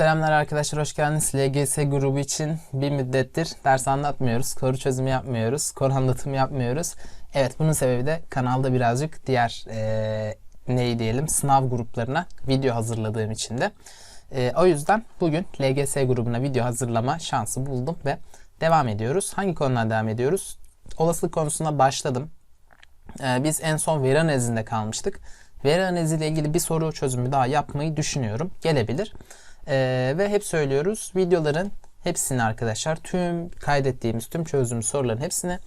Selamlar arkadaşlar, hoş geldiniz. LGS grubu için bir müddettir ders anlatmıyoruz, soru çözümü yapmıyoruz, konu anlatımı yapmıyoruz. Evet, bunun sebebi de kanalda birazcık diğer eee neyi diyelim sınav gruplarına video hazırladığım için de. Eee, o yüzden bugün LGS grubuna video hazırlama şansı buldum ve devam ediyoruz. Hangi konudan devam ediyoruz? Olasılık konusuna başladım. Ee, biz en son veri analizinde kalmıştık. Veri analizi ile ilgili bir soru çözümü daha yapmayı düşünüyorum. Gelebilir. Ee, ve hep söylüyoruz videoların hepsini arkadaşlar tüm kaydettiğimiz tüm çözüm soruların hepsini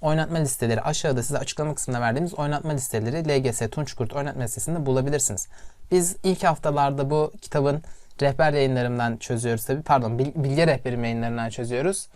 oynatma listeleri aşağıda size açıklama kısmında verdiğimiz oynatma listeleri LGS Tunçkurt oynatma listesinde bulabilirsiniz. Biz ilk haftalarda bu kitabın rehber yayınlarından çözüyoruz tabi. Pardon bil- bilgi rehberi yayınlarından çözüyoruz.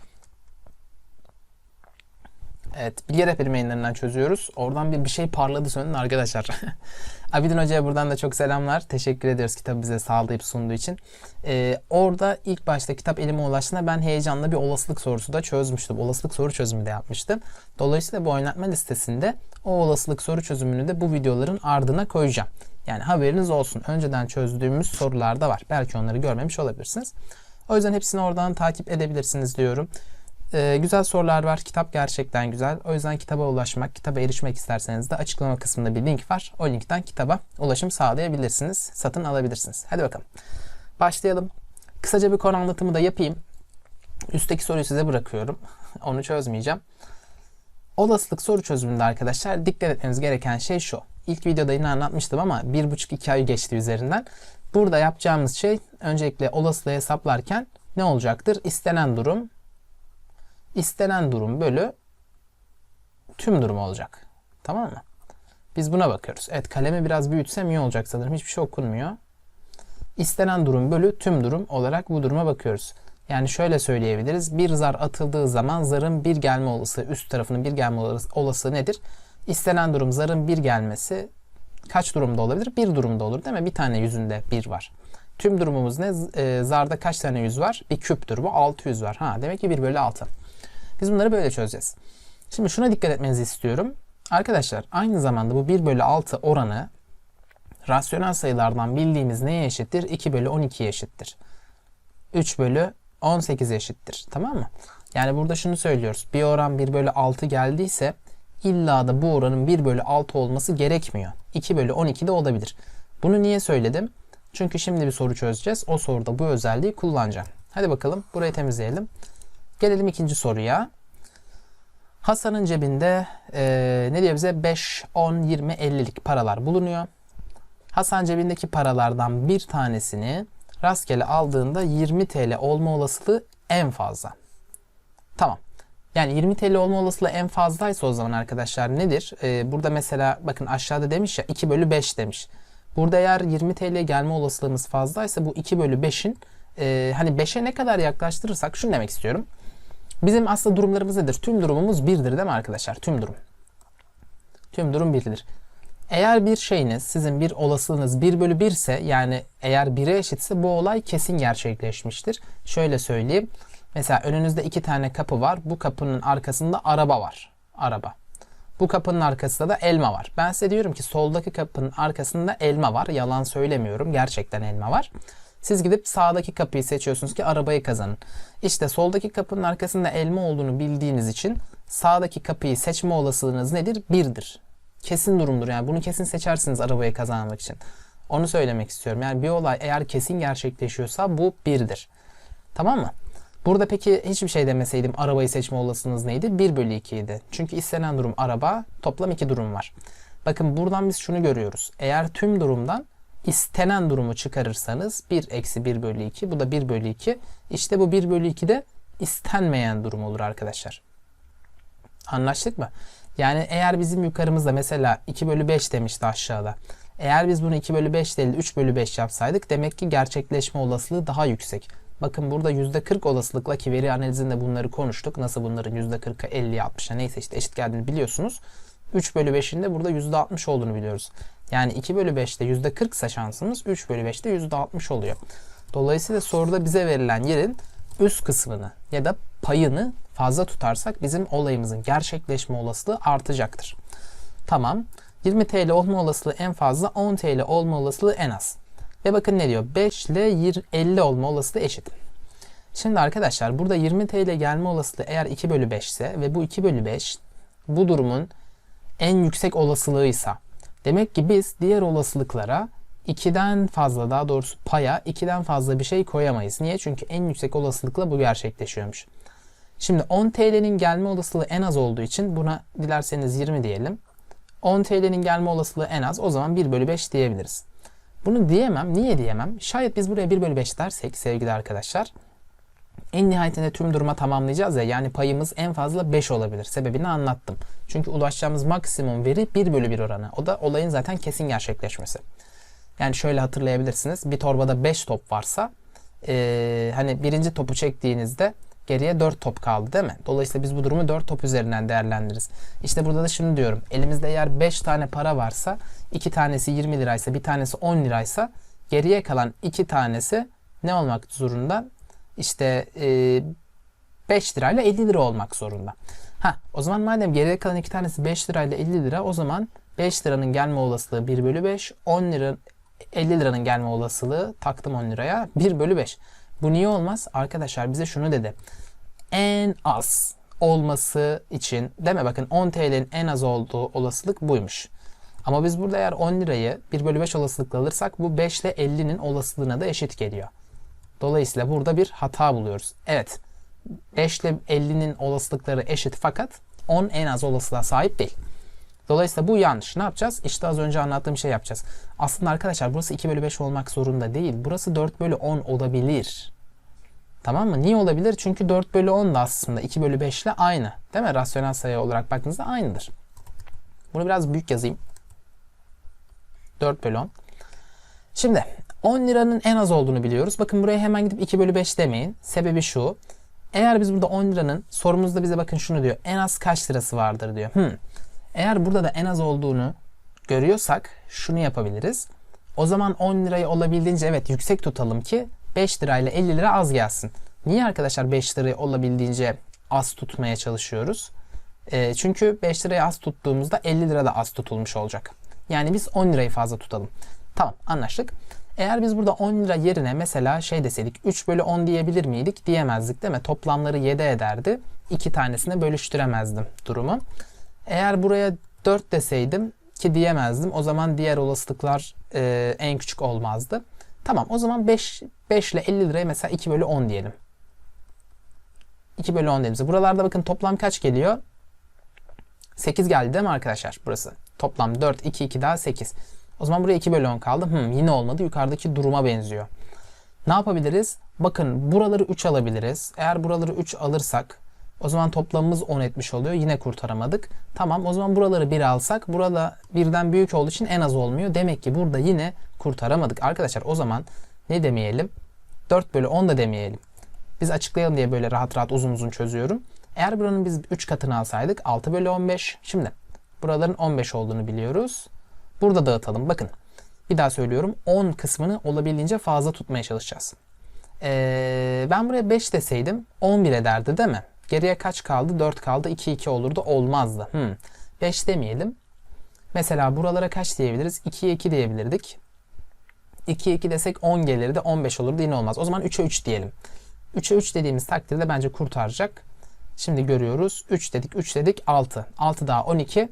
Evet, bilgi rehberi yayınlarından çözüyoruz. Oradan bir, bir şey parladı söndü arkadaşlar. Abidin Hoca'ya buradan da çok selamlar. Teşekkür ediyoruz kitabı bize sağlayıp sunduğu için. Ee, orada ilk başta kitap elime ulaştığında ben heyecanla bir olasılık sorusu da çözmüştüm. Olasılık soru çözümü de yapmıştım. Dolayısıyla bu oynatma listesinde o olasılık soru çözümünü de bu videoların ardına koyacağım. Yani haberiniz olsun. Önceden çözdüğümüz sorular da var. Belki onları görmemiş olabilirsiniz. O yüzden hepsini oradan takip edebilirsiniz diyorum. Ee, güzel sorular var. Kitap gerçekten güzel. O yüzden kitaba ulaşmak, kitaba erişmek isterseniz de açıklama kısmında bir link var. O linkten kitaba ulaşım sağlayabilirsiniz. Satın alabilirsiniz. Hadi bakalım. Başlayalım. Kısaca bir konu anlatımı da yapayım. Üstteki soruyu size bırakıyorum. Onu çözmeyeceğim. Olasılık soru çözümünde arkadaşlar dikkat etmeniz gereken şey şu. İlk videoda yine anlatmıştım ama bir buçuk iki ay geçti üzerinden. Burada yapacağımız şey öncelikle olasılığı hesaplarken ne olacaktır? İstenen durum istenen durum bölü tüm durum olacak. Tamam mı? Biz buna bakıyoruz. Evet kalemi biraz büyütsem iyi olacak sanırım. Hiçbir şey okunmuyor. İstenen durum bölü tüm durum olarak bu duruma bakıyoruz. Yani şöyle söyleyebiliriz. Bir zar atıldığı zaman zarın bir gelme olasılığı, üst tarafının bir gelme olasılığı nedir? İstenen durum zarın bir gelmesi kaç durumda olabilir? Bir durumda olur değil mi? Bir tane yüzünde bir var. Tüm durumumuz ne? E, zarda kaç tane yüz var? Bir küptür bu. 600 var. Ha, demek ki 1 bölü 6. Biz bunları böyle çözeceğiz. Şimdi şuna dikkat etmenizi istiyorum. Arkadaşlar aynı zamanda bu 1 bölü 6 oranı rasyonel sayılardan bildiğimiz neye eşittir? 2 bölü 12'ye eşittir. 3 bölü 18 eşittir. Tamam mı? Yani burada şunu söylüyoruz. Bir oran 1 bölü 6 geldiyse illa da bu oranın 1 bölü 6 olması gerekmiyor. 2 bölü 12 de olabilir. Bunu niye söyledim? Çünkü şimdi bir soru çözeceğiz. O soruda bu özelliği kullanacağım. Hadi bakalım burayı temizleyelim. Gelelim ikinci soruya. Hasan'ın cebinde e, ne diyor bize 5, 10, 20, 50'lik paralar bulunuyor. Hasan cebindeki paralardan bir tanesini rastgele aldığında 20 TL olma olasılığı en fazla. Tamam. Yani 20 TL olma olasılığı en fazlaysa o zaman arkadaşlar nedir? Ee, burada mesela bakın aşağıda demiş ya 2 bölü 5 demiş. Burada eğer 20 TL gelme olasılığımız fazlaysa bu 2 bölü 5'in e, hani 5'e ne kadar yaklaştırırsak şunu demek istiyorum. Bizim aslında durumlarımız nedir? Tüm durumumuz birdir değil mi arkadaşlar? Tüm durum. Tüm durum birdir. Eğer bir şeyiniz, sizin bir olasılığınız 1 bölü 1 ise yani eğer 1'e eşitse bu olay kesin gerçekleşmiştir. Şöyle söyleyeyim. Mesela önünüzde iki tane kapı var. Bu kapının arkasında araba var. Araba. Bu kapının arkasında da elma var. Ben size diyorum ki soldaki kapının arkasında elma var. Yalan söylemiyorum. Gerçekten elma var. Siz gidip sağdaki kapıyı seçiyorsunuz ki arabayı kazanın. İşte soldaki kapının arkasında elma olduğunu bildiğiniz için sağdaki kapıyı seçme olasılığınız nedir? Birdir. Kesin durumdur yani bunu kesin seçersiniz arabayı kazanmak için. Onu söylemek istiyorum. Yani bir olay eğer kesin gerçekleşiyorsa bu birdir. Tamam mı? Burada peki hiçbir şey demeseydim arabayı seçme olasılığınız neydi? 1 bölü 2 idi. Çünkü istenen durum araba toplam 2 durum var. Bakın buradan biz şunu görüyoruz. Eğer tüm durumdan istenen durumu çıkarırsanız 1 eksi 1 bölü 2 bu da 1 bölü 2. İşte bu 1 bölü 2 de istenmeyen durum olur arkadaşlar. Anlaştık mı? Yani eğer bizim yukarımızda mesela 2 bölü 5 demişti aşağıda. Eğer biz bunu 2 bölü 5 değil 3 bölü 5 yapsaydık demek ki gerçekleşme olasılığı daha yüksek. Bakın burada %40 olasılıkla ki veri analizinde bunları konuştuk. Nasıl bunların %40'a 50'ye 60'a neyse işte eşit geldiğini biliyorsunuz. 3 bölü 5'in de burada %60 olduğunu biliyoruz. Yani 2 bölü 5'te %40 ise şansımız 3 bölü 5'te %60 oluyor. Dolayısıyla soruda bize verilen yerin üst kısmını ya da payını fazla tutarsak bizim olayımızın gerçekleşme olasılığı artacaktır. Tamam. 20 TL olma olasılığı en fazla, 10 TL olma olasılığı en az. Ve bakın ne diyor? 5 ile 20 50 olma olasılığı eşit. Şimdi arkadaşlar burada 20 TL gelme olasılığı eğer 2 bölü 5 ise ve bu 2 bölü 5 bu durumun en yüksek olasılığıysa demek ki biz diğer olasılıklara 2'den fazla daha doğrusu paya 2'den fazla bir şey koyamayız. Niye? Çünkü en yüksek olasılıkla bu gerçekleşiyormuş. Şimdi 10 TL'nin gelme olasılığı en az olduğu için buna dilerseniz 20 diyelim. 10 TL'nin gelme olasılığı en az o zaman 1 bölü 5 diyebiliriz. Bunu diyemem. Niye diyemem? Şayet biz buraya 1 bölü 5 dersek sevgili arkadaşlar en nihayetinde tüm duruma tamamlayacağız ya yani payımız en fazla 5 olabilir. Sebebini anlattım. Çünkü ulaşacağımız maksimum veri 1 bölü 1 oranı. O da olayın zaten kesin gerçekleşmesi. Yani şöyle hatırlayabilirsiniz. Bir torbada 5 top varsa ee, hani birinci topu çektiğinizde geriye 4 top kaldı değil mi? Dolayısıyla biz bu durumu 4 top üzerinden değerlendiririz. İşte burada da şunu diyorum. Elimizde eğer 5 tane para varsa 2 tanesi 20 liraysa bir tanesi 10 liraysa geriye kalan 2 tanesi ne olmak zorunda? İşte e, 5 lirayla 50 lira olmak zorunda. Ha, o zaman madem geriye kalan iki tanesi 5 lirayla 50 lira o zaman 5 liranın gelme olasılığı 1 bölü 5, 10 lira 50 liranın gelme olasılığı taktım 10 liraya 1 bölü 5. Bu niye olmaz? Arkadaşlar bize şunu dedi. En az olması için deme bakın 10 TL'nin en az olduğu olasılık buymuş. Ama biz burada eğer 10 lirayı 1 bölü 5 olasılıkla alırsak bu 5 ile 50'nin olasılığına da eşit geliyor. Dolayısıyla burada bir hata buluyoruz. Evet 5 ile 50'nin olasılıkları eşit fakat 10 en az olasılığa sahip değil. Dolayısıyla bu yanlış. Ne yapacağız? İşte az önce anlattığım şey yapacağız. Aslında arkadaşlar burası 2 bölü 5 olmak zorunda değil. Burası 4 bölü 10 olabilir. Tamam mı? Niye olabilir? Çünkü 4 bölü 10 da aslında 2 bölü 5 ile aynı. Değil mi? Rasyonel sayı olarak baktığınızda aynıdır. Bunu biraz büyük yazayım. 4 bölü 10. Şimdi 10 liranın en az olduğunu biliyoruz. Bakın buraya hemen gidip 2 bölü 5 demeyin. Sebebi şu. Eğer biz burada 10 liranın sorumuzda bize bakın şunu diyor. En az kaç lirası vardır diyor. Hmm. Eğer burada da en az olduğunu görüyorsak şunu yapabiliriz. O zaman 10 lirayı olabildiğince evet yüksek tutalım ki 5 lirayla 50 lira az gelsin. Niye arkadaşlar 5 lirayı olabildiğince az tutmaya çalışıyoruz? E, çünkü 5 lirayı az tuttuğumuzda 50 lira da az tutulmuş olacak. Yani biz 10 lirayı fazla tutalım. Tamam anlaştık. Eğer biz burada 10 lira yerine mesela şey deseydik 3 bölü 10 diyebilir miydik? Diyemezdik değil mi? Toplamları 7 ederdi. 2 tanesine bölüştüremezdim durumu. Eğer buraya 4 deseydim ki diyemezdim. O zaman diğer olasılıklar e, en küçük olmazdı. Tamam o zaman 5, 5 ile 50 liraya mesela 2 bölü 10 diyelim. 2 bölü 10 diyelim. Buralarda bakın toplam kaç geliyor? 8 geldi değil mi arkadaşlar burası? Toplam 4, 2, 2 daha 8. O zaman buraya 2 bölü 10 kaldı. Hmm, yine olmadı. Yukarıdaki duruma benziyor. Ne yapabiliriz? Bakın buraları 3 alabiliriz. Eğer buraları 3 alırsak o zaman toplamımız 10 etmiş oluyor. Yine kurtaramadık. Tamam o zaman buraları 1 alsak burada birden büyük olduğu için en az olmuyor. Demek ki burada yine kurtaramadık. Arkadaşlar o zaman ne demeyelim? 4 bölü 10 da demeyelim. Biz açıklayalım diye böyle rahat rahat uzun uzun çözüyorum. Eğer buranın biz 3 katını alsaydık 6 bölü 15. Şimdi buraların 15 olduğunu biliyoruz. Burada dağıtalım. Bakın bir daha söylüyorum. 10 kısmını olabildiğince fazla tutmaya çalışacağız. Ee, ben buraya 5 deseydim 11 ederdi değil mi? Geriye kaç kaldı? 4 kaldı. 2 2 olurdu. Olmazdı. Hmm. 5 demeyelim. Mesela buralara kaç diyebiliriz? 2'ye 2 diyebilirdik. 2'ye 2 desek 10 gelirdi. 15 olurdu. Yine olmaz. O zaman 3'e 3 diyelim. 3'e 3 dediğimiz takdirde bence kurtaracak. Şimdi görüyoruz. 3 dedik, 3 dedik, 6. 6 daha 12.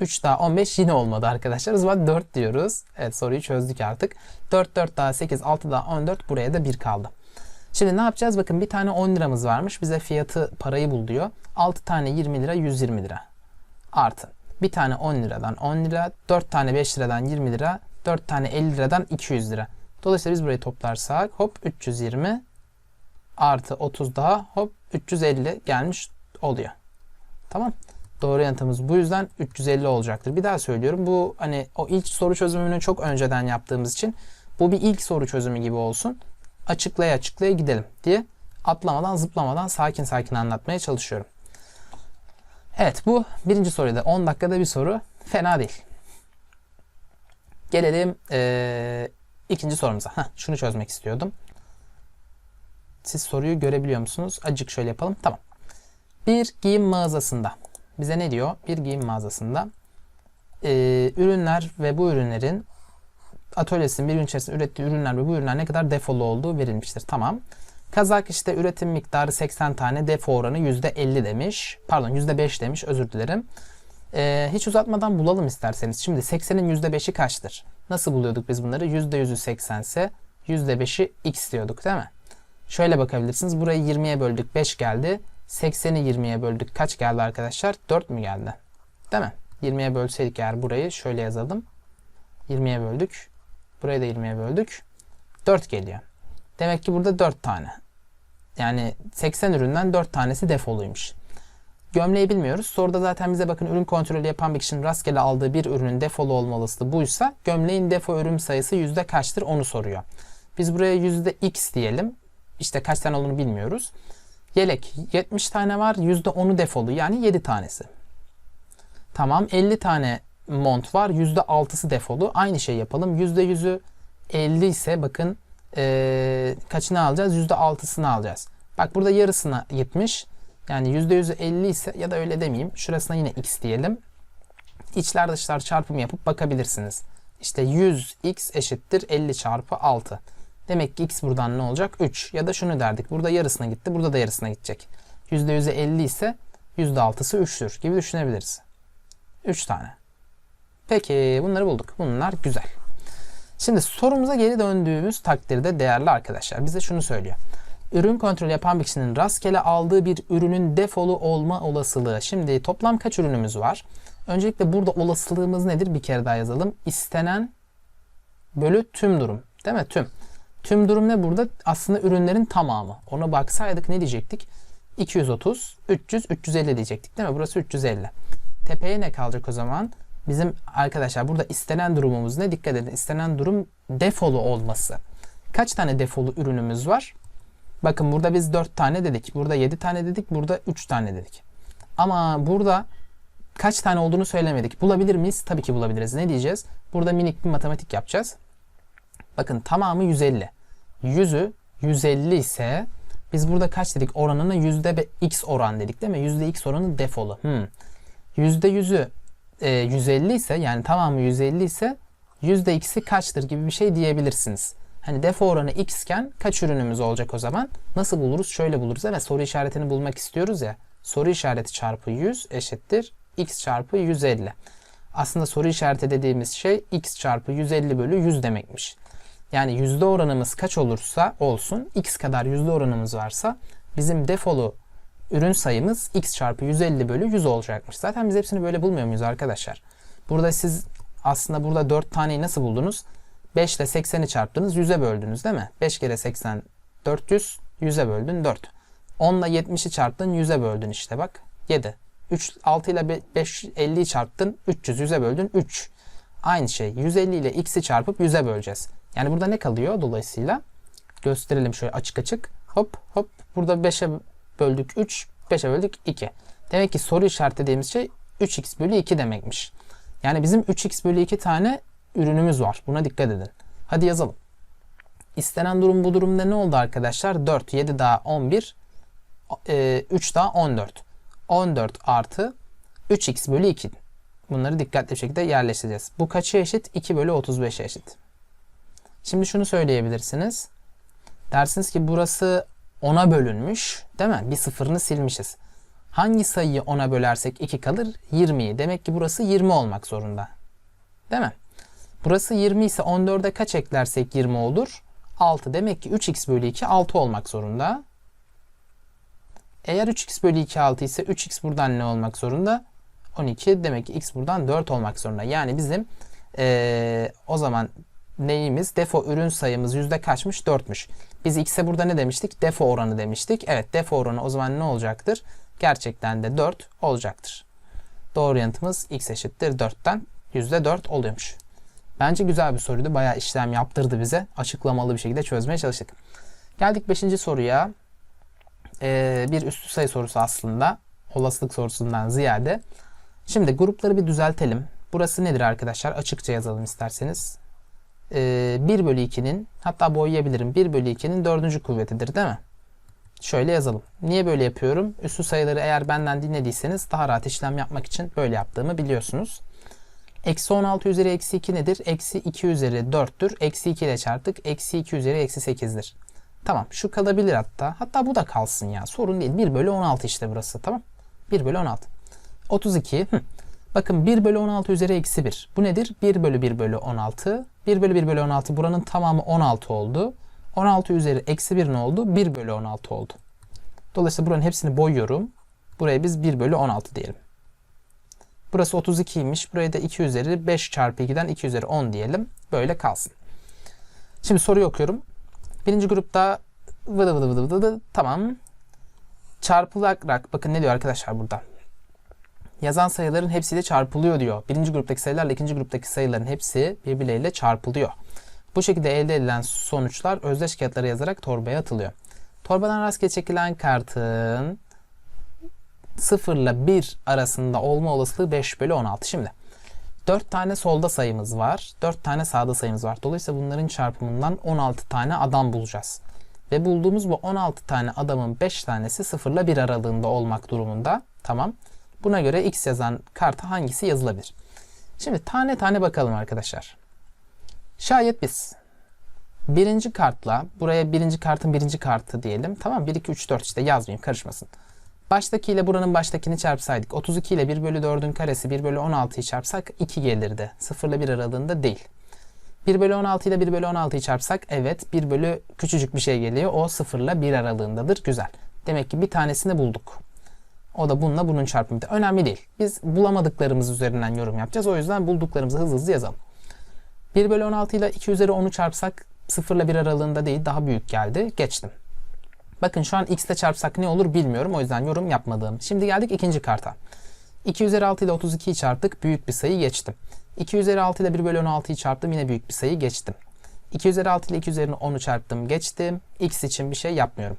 3 daha 15 yine olmadı arkadaşlar. O zaman 4 diyoruz. Evet soruyu çözdük artık. 4, 4 daha 8, 6 daha 14. Buraya da 1 kaldı. Şimdi ne yapacağız? Bakın bir tane 10 liramız varmış. Bize fiyatı parayı bul diyor. 6 tane 20 lira 120 lira. Artı. Bir tane 10 liradan 10 lira. 4 tane 5 liradan 20 lira. 4 tane 50 liradan 200 lira. Dolayısıyla biz burayı toplarsak hop 320 artı 30 daha hop 350 gelmiş oluyor. Tamam. Doğru yanıtımız bu yüzden 350 olacaktır. Bir daha söylüyorum. Bu hani o ilk soru çözümünü çok önceden yaptığımız için bu bir ilk soru çözümü gibi olsun. Açıklaya açıklaya gidelim diye atlamadan zıplamadan sakin sakin anlatmaya çalışıyorum. Evet bu birinci soruda 10 dakikada bir soru. Fena değil. Gelelim ee, ikinci sorumuza. Heh, şunu çözmek istiyordum. Siz soruyu görebiliyor musunuz? Acık şöyle yapalım. Tamam. Bir giyim mağazasında bize ne diyor? Bir giyim mağazasında e, ürünler ve bu ürünlerin atölyesinin bir gün içerisinde ürettiği ürünler ve bu ürünler ne kadar defolu olduğu verilmiştir. Tamam. Kazak işte üretim miktarı 80 tane, defo oranı %50 demiş. Pardon %5 demiş özür dilerim. Ee, hiç uzatmadan bulalım isterseniz. Şimdi 80'in %5'i kaçtır? Nasıl buluyorduk biz bunları? %100'ü 80 ise %5'i x diyorduk değil mi? Şöyle bakabilirsiniz. Burayı 20'ye böldük 5 geldi. 80'i 20'ye böldük kaç geldi arkadaşlar? 4 mü geldi? Değil mi? 20'ye bölseydik eğer burayı şöyle yazalım. 20'ye böldük. Burayı da 20'ye böldük. 4 geliyor. Demek ki burada 4 tane. Yani 80 üründen 4 tanesi defoluymuş. Gömleği bilmiyoruz. Soruda zaten bize bakın ürün kontrolü yapan bir kişinin rastgele aldığı bir ürünün defolu olma olasılığı buysa gömleğin defo ürün sayısı yüzde kaçtır onu soruyor. Biz buraya yüzde x diyelim. İşte kaç tane olduğunu bilmiyoruz. Yelek 70 tane var. Yüzde 10'u defolu yani 7 tanesi. Tamam 50 tane mont var. Yüzde 6'sı defolu. Aynı şey yapalım. Yüzde 100'ü 50 ise bakın ee, kaçını alacağız? Yüzde 6'sını alacağız. Bak burada yarısına gitmiş. Yani %100'ü 50 ise ya da öyle demeyeyim. Şurasına yine x diyelim. İçler dışlar çarpımı yapıp bakabilirsiniz. İşte 100x eşittir 50 çarpı 6. Demek ki x buradan ne olacak? 3. Ya da şunu derdik. Burada yarısına gitti. Burada da yarısına gidecek. %100'e 50 ise %6'sı 3'tür gibi düşünebiliriz. 3 tane. Peki bunları bulduk. Bunlar güzel. Şimdi sorumuza geri döndüğümüz takdirde değerli arkadaşlar bize şunu söylüyor. Ürün kontrolü yapan bir kişinin rastgele aldığı bir ürünün defolu olma olasılığı. Şimdi toplam kaç ürünümüz var? Öncelikle burada olasılığımız nedir? Bir kere daha yazalım. İstenen bölü tüm durum. Değil mi? Tüm. Tüm durum ne burada? Aslında ürünlerin tamamı. Ona baksaydık ne diyecektik? 230, 300, 350 diyecektik değil mi? Burası 350. Tepeye ne kalacak o zaman? Bizim arkadaşlar burada istenen durumumuz ne? Dikkat edin. İstenen durum defolu olması. Kaç tane defolu ürünümüz var? Bakın burada biz 4 tane dedik. Burada 7 tane dedik. Burada 3 tane dedik. Ama burada kaç tane olduğunu söylemedik. Bulabilir miyiz? Tabii ki bulabiliriz. Ne diyeceğiz? Burada minik bir matematik yapacağız. Bakın tamamı 150. 100'ü 150 ise biz burada kaç dedik? Oranını yüzde x oran dedik değil mi? Yüzde x oranı defolu. Hmm. Yüzde yüzü e, 150 ise yani tamamı 150 ise yüzde x'i kaçtır gibi bir şey diyebilirsiniz. Hani defo oranı x iken kaç ürünümüz olacak o zaman? Nasıl buluruz? Şöyle buluruz. Evet soru işaretini bulmak istiyoruz ya. Soru işareti çarpı 100 eşittir x çarpı 150. Aslında soru işareti dediğimiz şey x çarpı 150 bölü 100 demekmiş. Yani yüzde oranımız kaç olursa olsun x kadar yüzde oranımız varsa bizim defolu ürün sayımız x çarpı 150 bölü 100 olacakmış. Zaten biz hepsini böyle bulmuyor muyuz arkadaşlar? Burada siz aslında burada 4 taneyi nasıl buldunuz? 5 ile 80'i çarptınız 100'e böldünüz değil mi? 5 kere 80 400 100'e böldün 4. 10 ile 70'i çarptın 100'e böldün işte bak 7. 3 6 ile 5 50'yi çarptın 300 100'e böldün 3. Aynı şey 150 ile x'i çarpıp 100'e böleceğiz. Yani burada ne kalıyor dolayısıyla? Gösterelim şöyle açık açık. Hop hop burada 5'e böldük 3 5'e böldük 2. Demek ki soru işareti dediğimiz şey 3x bölü 2 demekmiş. Yani bizim 3x bölü 2 tane ürünümüz var. Buna dikkat edin. Hadi yazalım. İstenen durum bu durumda ne oldu arkadaşlar? 4, 7 daha 11, 3 daha 14. 14 artı 3x bölü 2. Bunları dikkatli bir şekilde yerleştireceğiz. Bu kaça eşit? 2 bölü 35'e eşit. Şimdi şunu söyleyebilirsiniz. Dersiniz ki burası 10'a bölünmüş. Değil mi? Bir sıfırını silmişiz. Hangi sayıyı 10'a bölersek 2 kalır? 20'yi. Demek ki burası 20 olmak zorunda. Değil mi? Burası 20 ise 14'e kaç eklersek 20 olur? 6. Demek ki 3x bölü 2 6 olmak zorunda. Eğer 3x bölü 2 6 ise 3x buradan ne olmak zorunda? 12. Demek ki x buradan 4 olmak zorunda. Yani bizim ee, o zaman neyimiz? Defo ürün sayımız yüzde kaçmış? 4'müş. Biz x'e burada ne demiştik? Defo oranı demiştik. Evet defo oranı o zaman ne olacaktır? Gerçekten de 4 olacaktır. Doğru yanıtımız x eşittir 4'ten %4 oluyormuş. Bence güzel bir soruydu. Bayağı işlem yaptırdı bize. Açıklamalı bir şekilde çözmeye çalıştık. Geldik 5. soruya. Ee, bir üstü sayı sorusu aslında. Olasılık sorusundan ziyade. Şimdi grupları bir düzeltelim. Burası nedir arkadaşlar? Açıkça yazalım isterseniz. Ee, 1 bölü 2'nin hatta boyayabilirim. 1 bölü 2'nin dördüncü kuvvetidir değil mi? Şöyle yazalım. Niye böyle yapıyorum? Üstü sayıları eğer benden dinlediyseniz daha rahat işlem yapmak için böyle yaptığımı biliyorsunuz. Eksi 16 üzeri eksi 2 nedir? Eksi 2 üzeri 4'tür. Eksi 2 ile çarptık. Eksi 2 üzeri eksi 8'dir. Tamam şu kalabilir hatta. Hatta bu da kalsın ya. Sorun değil. 1 bölü 16 işte burası. Tamam. 1 bölü 16. 32. Hı. Bakın 1 bölü 16 üzeri eksi 1. Bu nedir? 1 bölü 1 bölü 16. 1 bölü 1 bölü 16 buranın tamamı 16 oldu. 16 üzeri eksi 1 ne oldu? 1 bölü 16 oldu. Dolayısıyla buranın hepsini boyuyorum. Buraya biz 1 bölü 16 diyelim. Burası 32'ymiş. Buraya da 2 üzeri 5 çarpı 2'den 2 üzeri 10 diyelim. Böyle kalsın. Şimdi soruyu okuyorum. Birinci grupta vıdı vıdı vıdı vıdı tamam. Çarpılarak bakın ne diyor arkadaşlar burada. Yazan sayıların hepsiyle çarpılıyor diyor. Birinci gruptaki sayılarla ikinci gruptaki sayıların hepsi birbirleriyle çarpılıyor. Bu şekilde elde edilen sonuçlar özdeş kağıtlara yazarak torbaya atılıyor. Torbadan rastgele çekilen kartın 0 ile 1 arasında olma olasılığı 5 bölü 16. Şimdi 4 tane solda sayımız var. 4 tane sağda sayımız var. Dolayısıyla bunların çarpımından 16 tane adam bulacağız. Ve bulduğumuz bu 16 tane adamın 5 tanesi 0 ile 1 aralığında olmak durumunda. Tamam. Buna göre x yazan karta hangisi yazılabilir? Şimdi tane tane bakalım arkadaşlar. Şayet biz birinci kartla buraya birinci kartın birinci kartı diyelim. Tamam 1, 2, 3, 4 işte yazmayayım karışmasın. Baştaki ile buranın baştakini çarpsaydık 32 ile 1 bölü 4'ün karesi 1 bölü 16'yı çarpsak 2 gelirdi. 0 ile 1 aralığında değil. 1 bölü 16 ile 1 bölü 16'yı çarpsak evet 1 bölü küçücük bir şey geliyor. O 0 ile 1 aralığındadır. Güzel. Demek ki bir tanesini bulduk. O da bununla bunun çarpımı. Önemli değil. Biz bulamadıklarımız üzerinden yorum yapacağız. O yüzden bulduklarımızı hızlı hızlı yazalım. 1 bölü 16 ile 2 üzeri 10'u çarpsak 0 ile 1 aralığında değil daha büyük geldi. Geçtim. Bakın şu an x ile çarpsak ne olur bilmiyorum. O yüzden yorum yapmadığım. Şimdi geldik ikinci karta. 2 üzeri 6 ile 32'yi çarptık. Büyük bir sayı geçtim. 2 üzeri 6 ile 1 bölü 16'yı çarptım. Yine büyük bir sayı geçtim. 2 üzeri 6 ile 2 üzeri 10'u çarptım. Geçtim. x için bir şey yapmıyorum.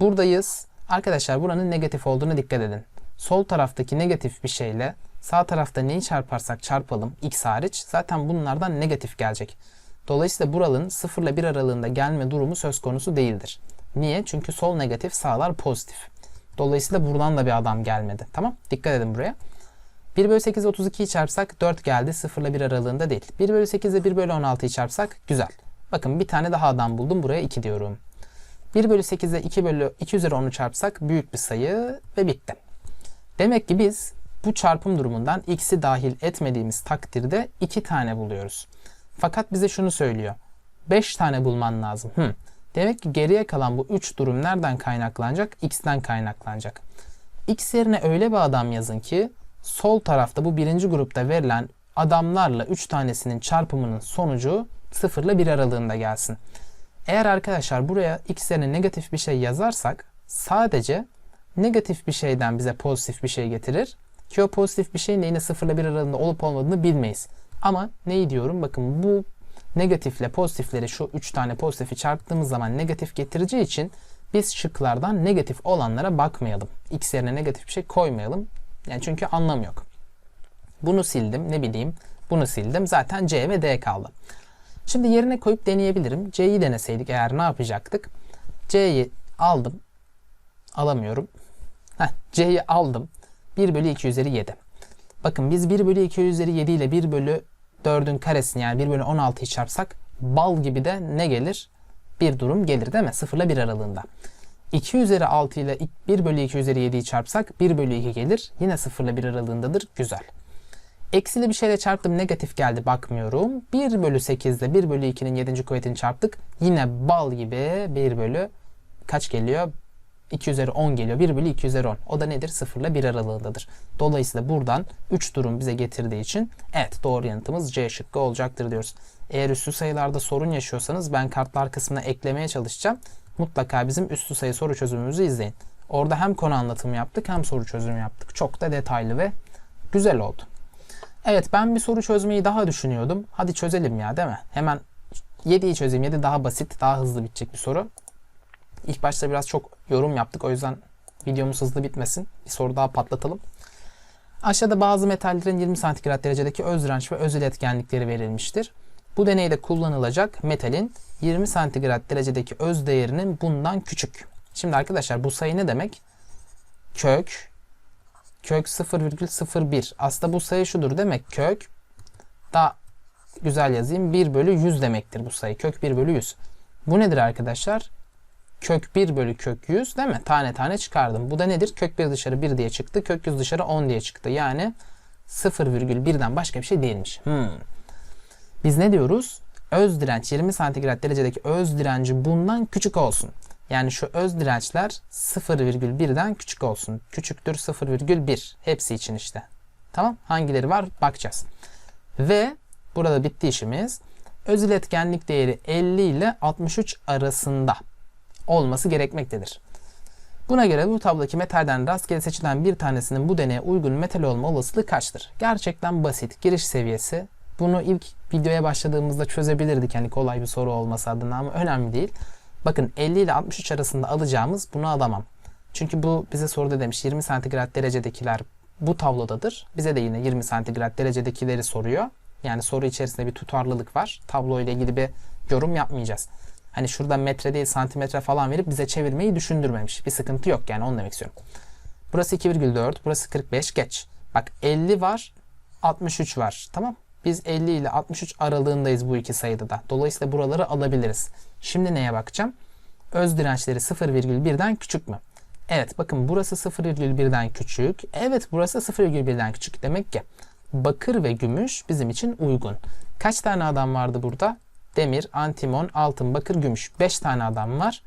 Buradayız. Arkadaşlar buranın negatif olduğuna dikkat edin. Sol taraftaki negatif bir şeyle sağ tarafta neyi çarparsak çarpalım x hariç zaten bunlardan negatif gelecek. Dolayısıyla buralın 0 ile 1 aralığında gelme durumu söz konusu değildir. Niye? Çünkü sol negatif sağlar pozitif. Dolayısıyla buradan da bir adam gelmedi. Tamam? Dikkat edin buraya. 1 bölü 8 32'yi çarpsak 4 geldi. 0 ile 1 aralığında değil. 1 bölü 8 ile 1 bölü 16'yı çarpsak güzel. Bakın bir tane daha adam buldum. Buraya 2 diyorum. 1 bölü 8 ile 2 bölü 2 üzeri 10'u çarpsak büyük bir sayı ve bitti. Demek ki biz bu çarpım durumundan x'i dahil etmediğimiz takdirde 2 tane buluyoruz. Fakat bize şunu söylüyor. 5 tane bulman lazım. Hı. Demek ki geriye kalan bu 3 durum nereden kaynaklanacak? X'ten kaynaklanacak. X yerine öyle bir adam yazın ki sol tarafta bu birinci grupta verilen adamlarla 3 tanesinin çarpımının sonucu 0 ile 1 aralığında gelsin. Eğer arkadaşlar buraya x yerine negatif bir şey yazarsak sadece negatif bir şeyden bize pozitif bir şey getirir. Ki o pozitif bir şeyin de yine 0 ile 1 aralığında olup olmadığını bilmeyiz. Ama neyi diyorum? Bakın bu negatifle pozitifleri şu 3 tane pozitifi çarptığımız zaman negatif getireceği için biz şıklardan negatif olanlara bakmayalım. X yerine negatif bir şey koymayalım. Yani çünkü anlam yok. Bunu sildim ne bileyim bunu sildim. Zaten C ve D kaldı. Şimdi yerine koyup deneyebilirim. C'yi deneseydik eğer ne yapacaktık? C'yi aldım. Alamıyorum. C'yi aldım. 1 bölü 2 üzeri 7. Bakın biz 1 bölü 2 üzeri 7 ile 1 bölü 4'ün karesini yani 1 bölü 16'yı çarpsak bal gibi de ne gelir? Bir durum gelir değil mi? 0 ile 1 aralığında. 2 üzeri 6 ile 1 bölü 2 üzeri 7'yi çarpsak 1 bölü 2 gelir. Yine 0 ile 1 aralığındadır. Güzel. Eksili bir şeyle çarptım negatif geldi bakmıyorum. 1 bölü 8 ile 1 bölü 2'nin 7. kuvvetini çarptık. Yine bal gibi 1 bölü kaç geliyor? 2 üzeri 10 geliyor. 1 bölü 2 üzeri 10. O da nedir? 0 ile 1 aralığındadır. Dolayısıyla buradan 3 durum bize getirdiği için evet doğru yanıtımız C şıkkı olacaktır diyoruz. Eğer üstü sayılarda sorun yaşıyorsanız ben kartlar kısmına eklemeye çalışacağım. Mutlaka bizim üstü sayı soru çözümümüzü izleyin. Orada hem konu anlatımı yaptık hem soru çözümü yaptık. Çok da detaylı ve güzel oldu. Evet ben bir soru çözmeyi daha düşünüyordum. Hadi çözelim ya değil mi? Hemen 7'yi çözeyim. 7 daha basit, daha hızlı bitecek bir soru. İlk başta biraz çok yorum yaptık. O yüzden videomuz hızlı bitmesin. Bir soru daha patlatalım. Aşağıda bazı metallerin 20 santigrat derecedeki öz direnç ve öz iletkenlikleri verilmiştir. Bu deneyde kullanılacak metalin 20 santigrat derecedeki öz değerinin bundan küçük. Şimdi arkadaşlar bu sayı ne demek? Kök kök 0,01. Aslında bu sayı şudur demek kök Daha güzel yazayım. 1 bölü 100 demektir bu sayı. Kök 1 bölü 100. Bu nedir arkadaşlar? Kök 1 bölü kök 100 değil mi? Tane tane çıkardım. Bu da nedir? Kök 1 dışarı 1 diye çıktı. Kök 100 dışarı 10 diye çıktı. Yani 0,1'den başka bir şey değilmiş. Hmm. Biz ne diyoruz? Öz direnç 20 santigrat derecedeki öz direnci bundan küçük olsun. Yani şu öz dirençler 0,1'den küçük olsun. Küçüktür 0,1. Hepsi için işte. Tamam. Hangileri var bakacağız. Ve burada bitti işimiz. Öz iletkenlik değeri 50 ile 63 arasında olması gerekmektedir. Buna göre bu tablodaki metalden rastgele seçilen bir tanesinin bu deneye uygun metal olma olasılığı kaçtır? Gerçekten basit. Giriş seviyesi. Bunu ilk videoya başladığımızda çözebilirdik. Yani kolay bir soru olması adına ama önemli değil. Bakın 50 ile 63 arasında alacağımız bunu alamam. Çünkü bu bize soruda demiş 20 santigrat derecedekiler bu tablodadır. Bize de yine 20 santigrat derecedekileri soruyor. Yani soru içerisinde bir tutarlılık var. Tablo ile ilgili bir yorum yapmayacağız. Hani şurada metre değil santimetre falan verip bize çevirmeyi düşündürmemiş. Bir sıkıntı yok yani onu demek istiyorum. Burası 2,4, burası 45 geç. Bak 50 var, 63 var. Tamam. Biz 50 ile 63 aralığındayız bu iki sayıda da. Dolayısıyla buraları alabiliriz. Şimdi neye bakacağım? Öz dirençleri 0,1'den küçük mü? Evet bakın burası 0,1'den küçük. Evet burası 0,1'den küçük. Demek ki bakır ve gümüş bizim için uygun. Kaç tane adam vardı burada? Demir, antimon, altın, bakır, gümüş. 5 tane adam var.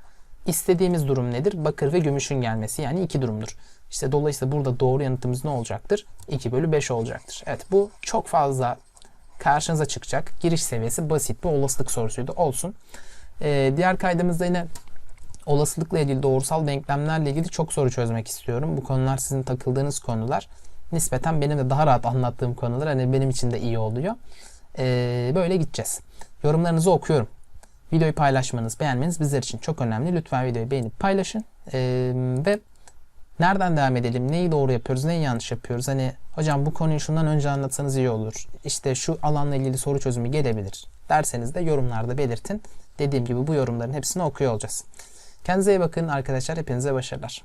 İstediğimiz durum nedir? Bakır ve gümüşün gelmesi yani iki durumdur. İşte dolayısıyla burada doğru yanıtımız ne olacaktır? 2 bölü 5 olacaktır. Evet bu çok fazla karşınıza çıkacak. Giriş seviyesi basit bir olasılık sorusuydu. Olsun. Ee, diğer kaydımızda yine olasılıkla ilgili doğrusal denklemlerle ilgili çok soru çözmek istiyorum. Bu konular sizin takıldığınız konular. Nispeten benim de daha rahat anlattığım konular. Hani benim için de iyi oluyor. Ee, böyle gideceğiz. Yorumlarınızı okuyorum. Videoyu paylaşmanız, beğenmeniz bizler için çok önemli. Lütfen videoyu beğenip paylaşın. Ee, ve nereden devam edelim? Neyi doğru yapıyoruz, neyi yanlış yapıyoruz? Hani hocam bu konuyu şundan önce anlatsanız iyi olur. İşte şu alanla ilgili soru çözümü gelebilir. Derseniz de yorumlarda belirtin. Dediğim gibi bu yorumların hepsini okuyor olacağız. Kendinize iyi bakın arkadaşlar. Hepinize başarılar.